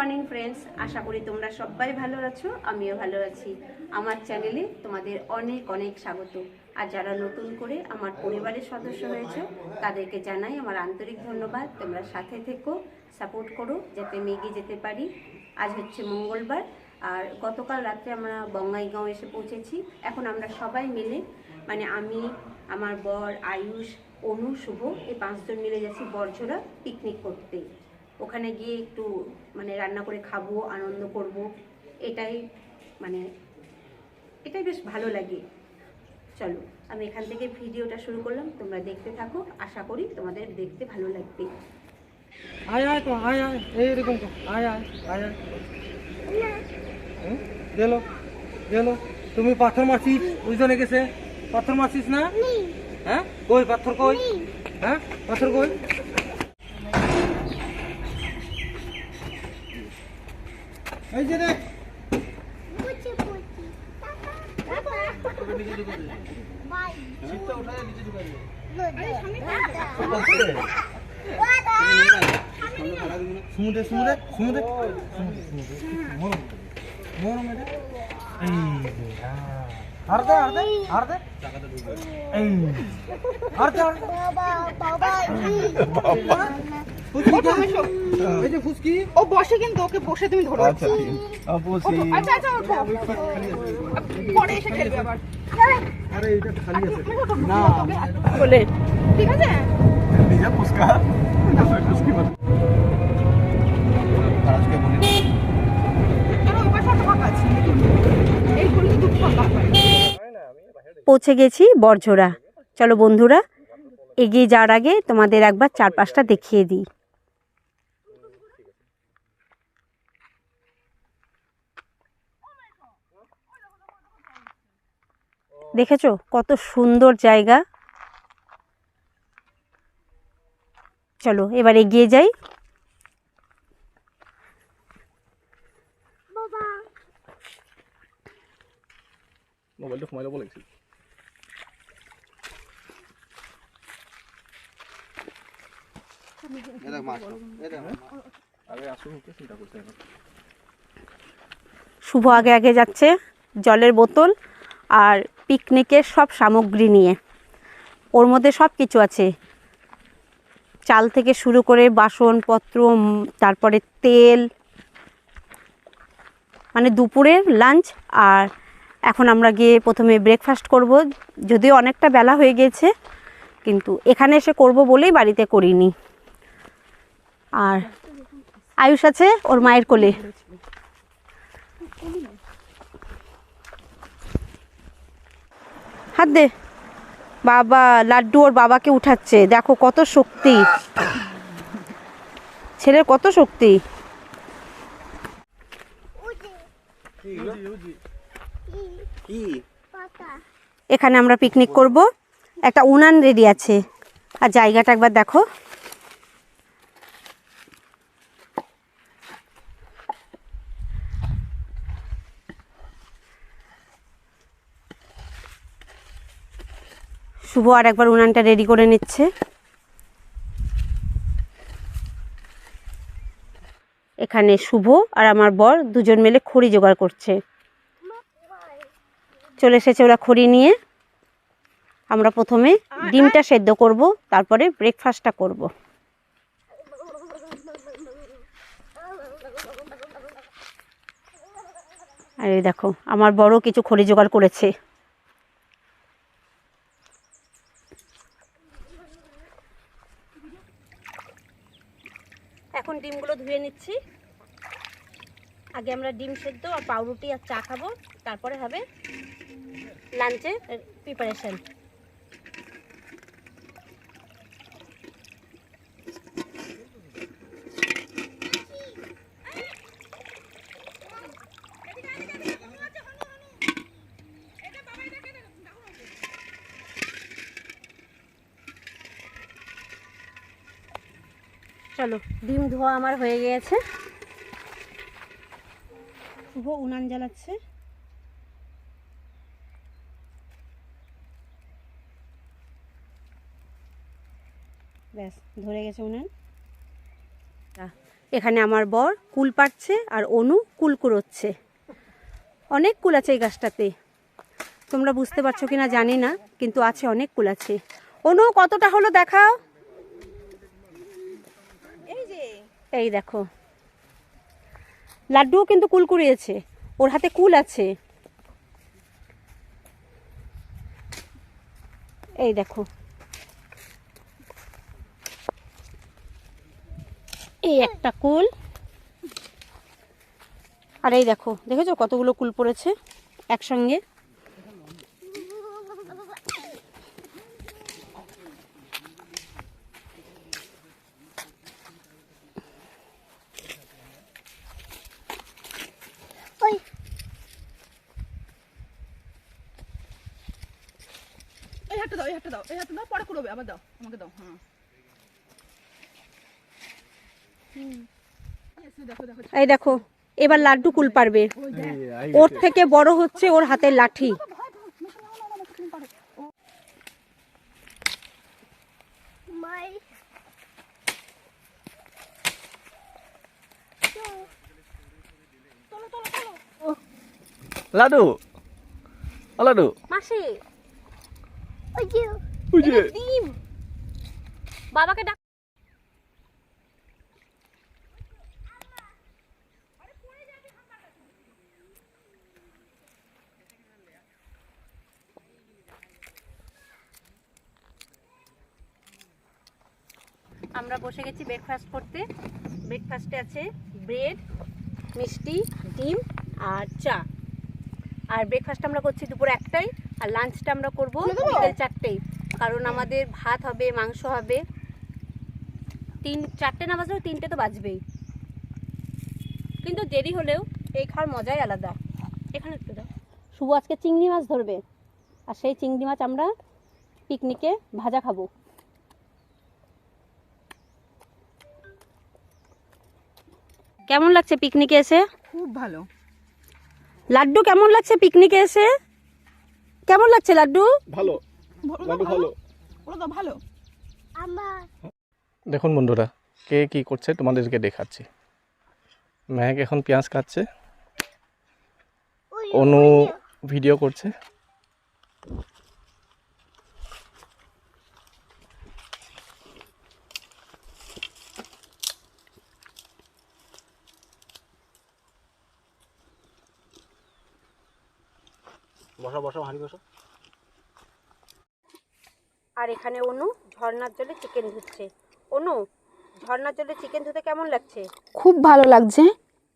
Morning friends আশা করি তোমরা সবাই ভালো আছো, আমিও ভালো আছি। আমার চ্যানেলে তোমাদের অনেক অনেক স্বাগত। আর যারা নতুন করে আমার পরিবারের সদস্য হয়েছে, তাদেরকে জানাই আমার আন্তরিক ধন্যবাদ। তোমরা সাথে থেকো, সাপোর্ট করো, যাতে আমি এগিয়ে যেতে পারি। আজ হচ্ছে মঙ্গলবার, আর গতকাল রাত্রে আমরা বঙ্গাইগাঁও এসে পৌঁছেছি। এখন আমরা সবাই মিলে মানে আমি, আমার বর, আয়ুষ, অনু, শুভ, এই পাঁচজন মিলে যাচ্ছি বরঝোড়া পিকনিক করতে। ওখানে গিয়ে একটু মানে রান্না করে খাব আনন্দ করব। এটাই মানে এটাই বেশ ভালো লাগে। চলো আমি এখান থেকে ভিডিওটা শুরু করলাম। তোমরা দেখতে থাকো আশা করি তোমাদের দেখতে ভালো লাগবে। আয় আয় তো আয় আয়। এইরকম তো। আয় আয় আয় আয়। গেলো গেলো। তুমি পাথর মারছিস? ওইজনে গেছে। পাথর মারছিস না? হ্যাঁ? কই পাথর কই? হ্যাঁ? পাথর কই? এই যে রে সমুদ্রে সমুদ্রে সমুদ্রে মরম এটা। এই যে, হ্যাঁ। আর দে আর দে আর দে এই আর দে আর দে। ফুচকি খা। এই যে ফুচকি ও বসে কিন্তু ওকে বসে তুমি ধরো। আচ্ছা আচ্ছা আচ্ছা ওঠো। পরে এসে খেলবে আবার। আরে এটা খালি আছে। না। বলে। ঠিক আছে? নিজে ফুচকা। ফুচকি। বল। আজকে বলি ওই পাশে একটা ফাঁকা আছে? এই গলি দুটো ফাঁকা পৌঁছে গেছি বরঝোড়া। চলো বন্ধুরা এগিয়ে যাওয়ার আগে তোমাদের একবার চারপাশটা দেখিয়ে দিই। দেখেছ? কত সুন্দর জায়গা। চলো এবার এগিয়ে যাই। মোবাইলটা শুভ আগে আগে যাচ্ছে জলের বোতল আর পিকনিকের সব সামগ্রী নিয়ে। ওর মধ্যে সব কিছু আছে। চাল থেকে শুরু করে বাসনপত্র তারপরে তেল মানে দুপুরের লাঞ্চ। আর এখন আমরা গিয়ে প্রথমে ব্রেকফাস্ট করব। যদিও অনেকটা বেলা হয়ে গিয়েছে কিন্তু এখানে এসে করব বলেই বাড়িতে করিনি। আর আয়ুষ আছে ওর মায়ের কোলে। হাত দে। বাবা লাড্ডু ওর বাবাকে উঠাচ্ছে। দেখো কত শক্তি। ছেলের কত শক্তি। এখানে আমরা পিকনিক করব। একটা উনান রেডি আছে। আর জায়গাটা একবার দেখো। শুভ আর একবার উনানটা রেডি করে নিচ্ছে। এখানে শুভ আর আমার বর দুজন মিলে খড়ি জোগাড় করছে। চলে এসেছে ওরা খড়ি নিয়ে। আমরা প্রথমে ডিমটা সেদ্ধ করব, তারপরে ব্রেকফাস্টটা করব। আর দেখো, আমার বড় কিছু খড়ি জোগাড় করেছে। এখন ডিমগুলো ধুয়ে নিচ্ছি। আগে আমরা ডিম সেদ্ধ আর পাউরুটি আর চা খাব, তারপরে হবে লাঞ্চের প্রিপারেশন চলো। ডিম ধোয়া আমার হয়ে গিয়েছে। শুভ উনান জ্বালাচ্ছে। ব্যাস, ধরে গেছে উনান। এখানে আমার বর কুল পাড়ছে আর অনু কুল কুড়োচ্ছে। অনেক কুল আছে এই গাছটাতে। তোমরা বুঝতে পারছ কিনা জানি না, কিন্তু আছে অনেক কুল আছে। অনু, কতটা হলো দেখাও এই যে এই দেখো। লাড্ডুও কিন্তু কুল কুড়িয়েছে। ওর হাতে কুল আছে। এই দেখো। এই একটা কুল। আর এই দেখো, দেখেছ কতগুলো কুল পড়েছে একসঙ্গে এই হাতটা দাও এই হাতটা দাও এই হাতটা দাও পরে করবে আবার দাও আমাকে দাও হ্যাঁ। এই দেখো এবার লাড্ডু কুল পারবে। ওর থেকে বড় হচ্ছে ওর হাতের লাঠি। লাডু। লাডু। মাসি। ওই যে। ডিম। বাবাকে ডাক। আমরা বসে গেছি ব্রেকফাস্ট করতে। ব্রেকফাস্টে আছে ব্রেড মিষ্টি ডিম আর চা। আর ব্রেকফাস্ট আমরা করছি দুপুর একটাই আর লাঞ্চটা আমরা করব বিকেল চারটেই। কারণ আমাদের ভাত হবে মাংস হবে। তিন চারটে না বাজলেও তিনটে তো বাজবেই। কিন্তু দেরি হলেও এই খাওয়ার মজাই আলাদা। এখানে একটু দাও। শুভ আজকে চিংড়ি মাছ ধরবে। আর সেই চিংড়ি মাছ আমরা পিকনিকে ভাজা খাব। কেমন লাগছে পিকনিকে এসে? খুব ভালো। লাড্ডু কেমন লাগছে পিকনিকে এসে? কেমন লাগছে লাড্ডু? ভালো। ভালো তো ভালো। দেখুন বন্ধুরা কে কি করছে তোমাদেরকে দেখাচ্ছি। মেঘ এখন পেঁয়াজ কাটছে। অনু ভিডিও করছে। বসা বসা হাঁড়ি বসা। আর এখানে অনু ঝর্ণার জলে চিকেন ধুচ্ছে অনু ঝর্ণার জলে চিকেন ধুতে কেমন লাগছে? খুব ভালো লাগছে।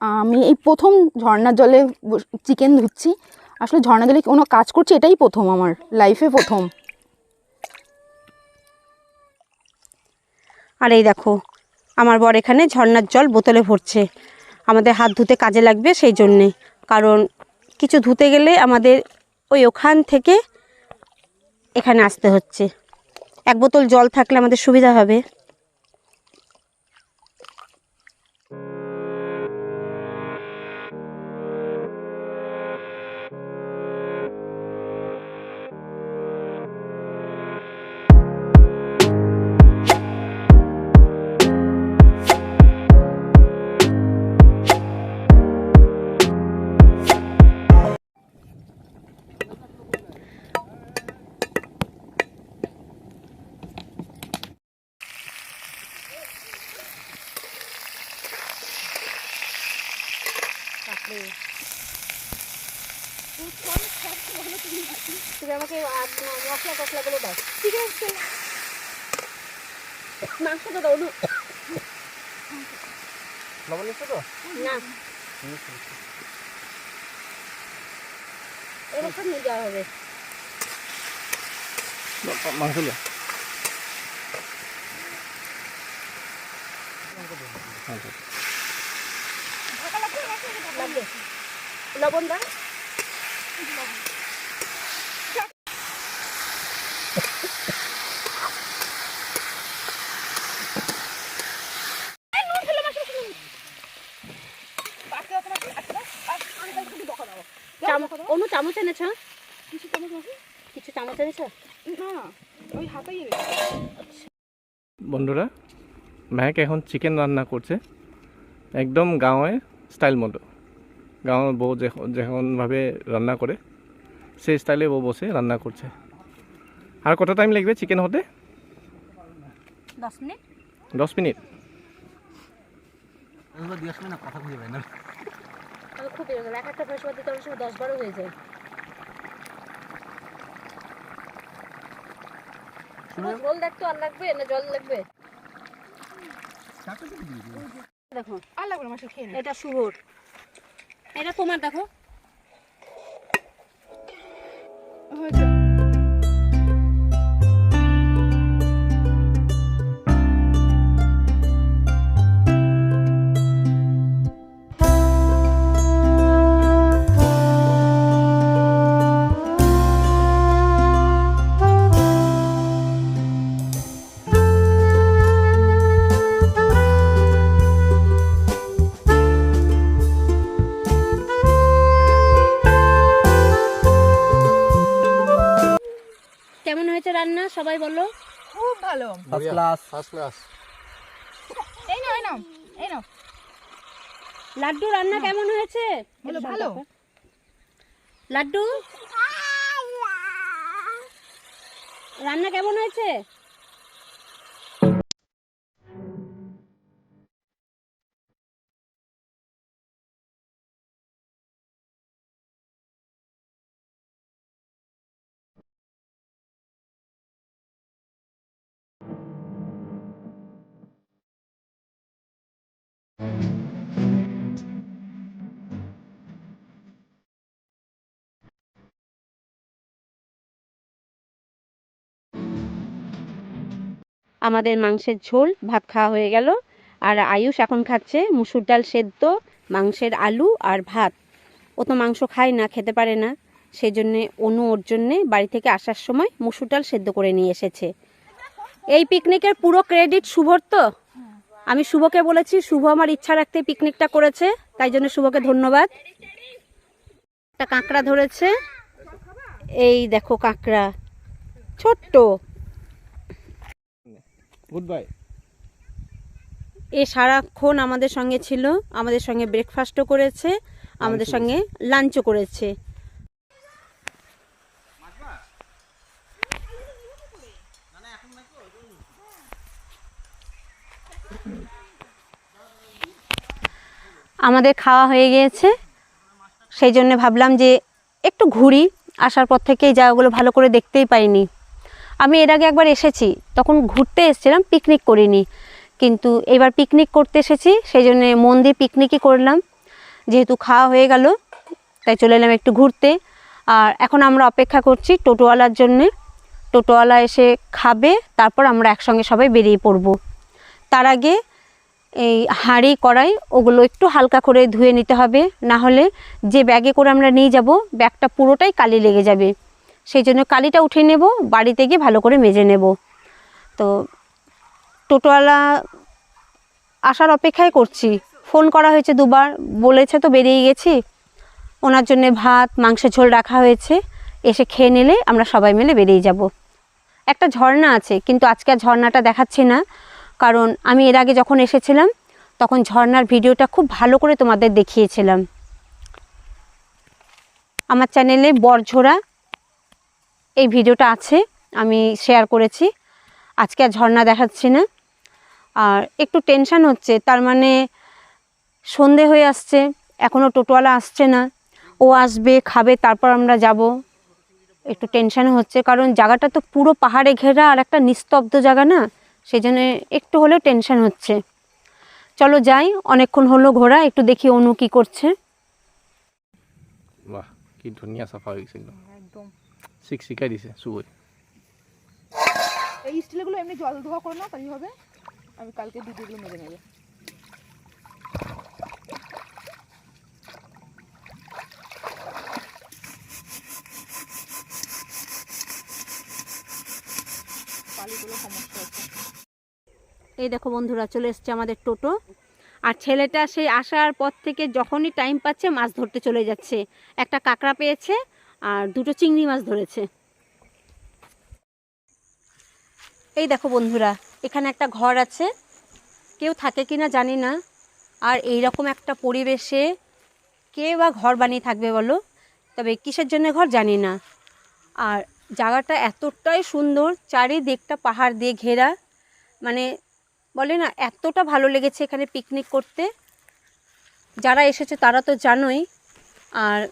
আমি এই প্রথম ঝর্ণার জলে চিকেন ধুচ্ছি। আসলে ঝর্ণার জলে কোনো কাজ করছি? এটাই প্রথম আমার লাইফে প্রথম। আর এই দেখো আমার বর এখানে ঝর্ণার জল বোতলে ভরছে। আমাদের হাত ধুতে কাজে লাগবে সেই জন্যে। কারণ কিছু ধুতে গেলে আমাদের ওই ওখান থেকে এখানে আসতে হচ্ছে। এক বোতল জল থাকলে আমাদের সুবিধা হবে। দাও। ঠিক আছে। মাংসটা দাও লবণ নিচ্ছ তো? না। এবার নিয়ে যাওয়া হবে। মাংস লবণ দাও চাম- অনু চামচ এনেছ কিছু চামচ আছে? কিছু চামচ এনেছ না ওই হাতাই বন্ধুরা মেঘ এখন চিকেন রান্না করছে। একদম গাঁৱে স্টাইল মতো। গাঁৱৰ বউ যেখন যেমনভাবে রান্না করে সেই স্টাইলে বউ বসে রান্না করছে। আর কত টাইম লাগবে চিকেন হতে? দশ মিনিট। দশ মিনিট। কথা খুঁজে পাই না। খুব দশ বারো হয়ে যায়। দেখতো আর লাগবে না জল লাগবে? দেখো। আর লাগবে মাসে খেয়ে এটা শুভর। এটা তোমার দেখো। হয়েছে। ক্লাস। ফার্স্ট ক্লাস এই নাও এই নাও এই নাও। লাড্ডু রান্না কেমন হয়েছে? বলো ভালো। লাড্ডু? রান্না কেমন হয়েছে? আমাদের মাংসের ঝোল, ভাত খাওয়া হয়ে গেল। আর আয়ুষ এখন খাচ্ছে মুসুর ডাল সেদ্ধ, মাংসের আলু আর ভাত। ও তো মাংস খায় না, খেতে পারে না। সেই জন্যে অনু ওর জন্যে বাড়ি থেকে আসার সময় মুসুর ডাল সেদ্ধ করে নিয়ে এসেছে। এই পিকনিকের পুরো ক্রেডিট শুভর তো? আমি শুভকে বলেছি, শুভ আমার ইচ্ছা রাখতে পিকনিকটা করেছে, তাই জন্য শুভকে ধন্যবাদ। একটা কাঁকড়া ধরেছে। এই দেখো কাঁকড়া, ছোট্ট। গুড বাই এ সারাক্ষণ আমাদের সঙ্গে ছিল আমাদের সঙ্গে ব্রেকফাস্টও করেছে আমাদের সঙ্গে লাঞ্চও করেছে। আমাদের খাওয়া হয়ে গিয়েছে। সেই জন্য ভাবলাম যে একটু ঘুরি আসার পর থেকে এই জায়গাগুলো ভালো করে দেখতেই পাইনি আমি এর আগে একবার এসেছি, তখন ঘুরতে এসেছিলাম পিকনিক করিনি। কিন্তু এবার পিকনিক করতে এসেছি সেই জন্যে মন্দির পিকনিকই করলাম। যেহেতু খাওয়া হয়ে গেল, তাই চলে এলাম একটু ঘুরতে। আর এখন আমরা অপেক্ষা করছি টোটোওয়ালার জন্যে। টোটোওয়ালা এসে খাবে, তারপর আমরা একসঙ্গে সবাই বেরিয়ে পড়ব। তার আগে এই হাঁড়ি, কড়াই, ওগুলো একটু হালকা করে ধুয়ে নিতে হবে। না হলে যে ব্যাগে করে আমরা নিয়ে যাব ব্যাগটা পুরোটাই কালি লেগে যাবে। সেই জন্য কালিটা উঠে নেব, বাড়িতে গিয়ে ভালো করে মেজে নেব। তো টোটোওয়ালা আসার অপেক্ষায় করছি। ফোন করা হয়েছে দুবার, বলেছে তো বেরিয়ে গেছি। ওনার জন্য ভাত, মাংসের ঝোল রাখা হয়েছে। এসে খেয়ে নিলে আমরা সবাই মিলে বেরিয়ে যাব। একটা ঝর্ণা আছে, কিন্তু আজকে আর ঝর্ণাটা দেখাচ্ছি না। কারণ আমি এর আগে যখন এসেছিলাম, তখন ঝর্ণার ভিডিওটা খুব ভালো করে তোমাদের দেখিয়েছিলাম। আমার চ্যানেলে বরঝোড়া এই ভিডিওটা আছে, আমি শেয়ার করেছি। আজকে আর ঝর্ণা দেখাচ্ছি না। আর একটু টেনশান হচ্ছে, তার মানে সন্ধে হয়ে আসছে এখনও টোটোওয়ালা আসছে না। ও আসবে, খাবে, তারপর আমরা যাব। একটু টেনশান হচ্ছে, কারণ জায়গাটা তো পুরো পাহাড়ে ঘেরা আর একটা নিস্তব্ধ জায়গা না সেই জন্য একটু হলেও টেনশান হচ্ছে। চলো যাই, অনেকক্ষণ হলো ঘোরা, একটু দেখি অনু কী করছে। বাহ, কি ধুনীয়া গৈছে চিকাই দিছে চুবই এই স্টিলগুলো এমনি জল ধোয়া করে নাও তাই হবে। আমি কালকে ভিডিওগুলো মেরে নেবে। পালিগুলো এই দেখো বন্ধুরা চলে এসছে আমাদের টোটো। আর ছেলেটা সেই আসার পর থেকে যখনই টাইম পাচ্ছে মাছ ধরতে চলে যাচ্ছে। একটা কাঁকড়া পেয়েছে আর দুটো চিংড়ি মাছ ধরেছে। এই দেখো বন্ধুরা, এখানে একটা ঘর আছে। কেউ থাকে কিনা জানি না। আর এই রকম একটা পরিবেশে কে বা ঘর বানিয়ে থাকবে বলো? তবে কিসের জন্য ঘর জানি না। আর জায়গাটা এতটাই সুন্দর, চারিদিকটা পাহাড় দিয়ে ঘেরা। মানে বলে না, এতটা ভালো লেগেছে এখানে পিকনিক করতে। যারা এসেছে তারা তো জানোই। আর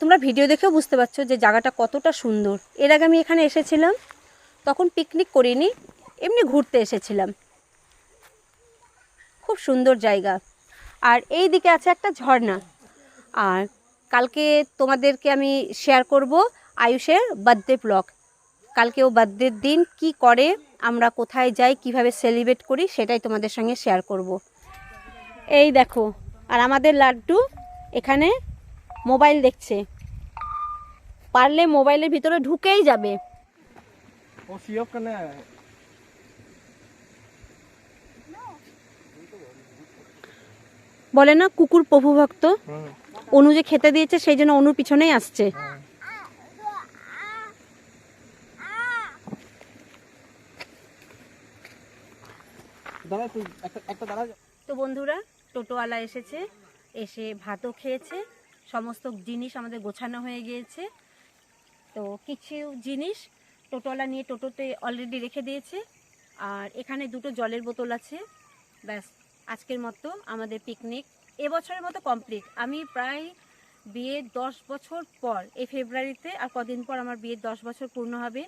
তোমরা ভিডিও দেখেও বুঝতে পারছ যে জায়গাটা কতটা সুন্দর। এর আগে আমি এখানে এসেছিলাম, তখন পিকনিক করিনি, এমনি ঘুরতে এসেছিলাম। খুব সুন্দর জায়গা। আর এই দিকে আছে একটা ঝর্ণা। আর কালকে তোমাদেরকে আমি শেয়ার করব আয়ুষের বার্থডে ব্লগ কালকে ও বার্থডের দিন কি করে, আমরা কোথায় যাই, কীভাবে সেলিব্রেট করি, সেটাই তোমাদের সঙ্গে শেয়ার করব। এই দেখো, আর আমাদের লাড্ডু এখানে মোবাইল দেখছে। পারলে মোবাইলের ভিতরে ঢুকেই যাবে। ও বলে না কুকুর প্রভুভক্ত। অনু যে খেতে দিয়েছে সেই জন্য অনুর পিছনেই আসছে। তো বন্ধুরা টোটোওয়ালা এসেছে এসে ভাতও খেয়েছে। সমস্ত জিনিস আমাদের গোছানো হয়ে গিয়েছে। তো কিছু জিনিস টোটোওয়ালা নিয়ে টোটোতে অলরেডি রেখে দিয়েছে। আর এখানে দুটো জলের বোতল আছে। ব্যাস, আজকের মতো আমাদের পিকনিক এবছরের মতো কমপ্লিট আমি প্রায় বিয়ের দশ বছর পর, এই ফেব্রুয়ারিতে আর কদিন পর আমার বিয়ের দশ বছর পূর্ণ হবে।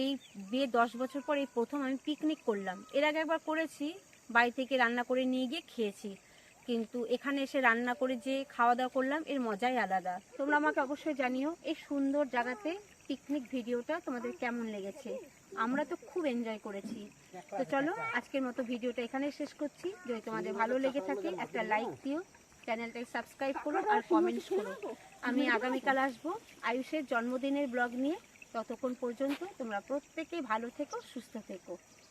এই বিয়ে দশ বছর পর এই প্রথম আমি পিকনিক করলাম। এর আগে একবার করেছি, বাড়ি থেকে রান্না করে নিয়ে গিয়ে খেয়েছি। কিন্তু এখানে এসে রান্না করে যে খাওয়া দাওয়া করলাম, এর মজাই আলাদা। তোমরা আমাকে অবশ্যই জানিও এই সুন্দর জায়গাতে পিকনিক ভিডিওটা তোমাদের কেমন লেগেছে। আমরা তো খুব এনজয় করেছি। তো চলো, আজকের মতো ভিডিওটা এখানে শেষ করছি। যদি তোমাদের ভালো লেগে থাকে, একটা লাইক দিও চ্যানেলটাকে সাবস্ক্রাইব করো আর কমেন্টস করো। আমি আগামীকাল আসব আয়ুষের জন্মদিনের ব্লগ নিয়ে। ততক্ষণ পর্যন্ত তোমরা প্রত্যেকেই ভালো থেকো, সুস্থ থেকো।